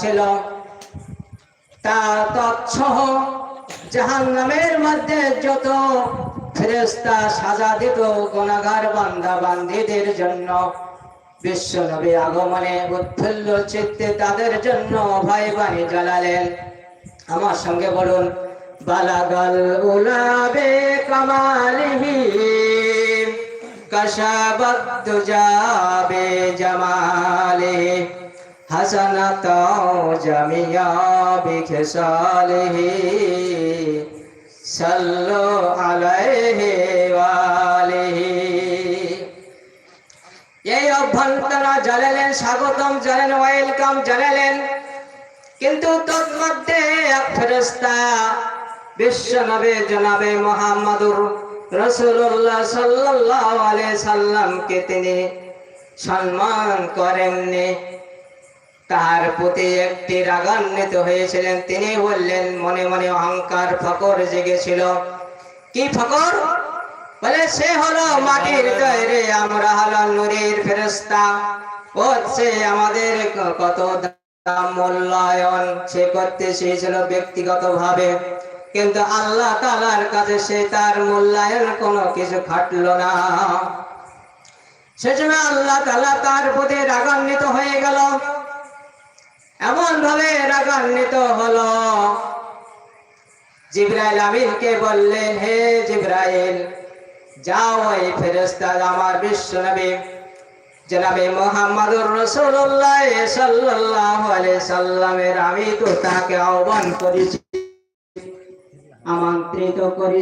ছিল। তা তৎসহ মধ্যে যত ফেরেস্তা সাজা দিত জন্য, বিশ্ব নবী আগমনে উৎফুল্ল চিত্তে তাদের জন্য ভয় বাণী জ্বালালেন। আমার সঙ্গে বলুন, বালাগাল উলাবে কামালিহি, কশাবত দুজাবে জামালে। হাসানাত জামিয়া বিখসালিহি। সাল্লু আলাইহি ওয়ালিহি। এই অভ্যন্তরা জানালেন স্বাগতম জানেন ওয়েলকাম জানালেন কিন্তু তন্মধ্যে এক ফেরেস্তা বিশ্ব নবে জনাবে মোহাম্মদুর রসুল্লাহ সাল্লাহ আলাই সাল্লামকে তিনি সম্মান করেননি। তার প্রতি একটি রাগান্বিত হয়েছিলেন। তিনি বললেন, মনে মনে অহংকার ফকর জেগেছিল। কি ফকর? বলে, সে হলো মাটির তৈরি আমরা হলো নুরের ফেরেস্তা ও, সে আমাদের কত মূল্যায়ন সে করতে চেয়েছিল ব্যক্তিগত ভাবে কিন্তু আল্লাহ তালার কাছে সে তার মূল্যায়ন কোনো কিছু খাটলো না। সেজন্য আল্লাহ তালা তার প্রতি রাগান্বিত হয়ে গেল। এমন ভাবে রাগান্বিত হলো। জিব্রাইল আমিনকে বললেন, হে জিব্রাইল, যাও ওই ফেরেস্তা আমার বিশ্ব নবী জনাবে মোহাম্মদুর রসুল্লাহ আলাইহি সাল্লামের। আমি তো তাকে আহ্বান করেছি, আমন্ত্রিত করি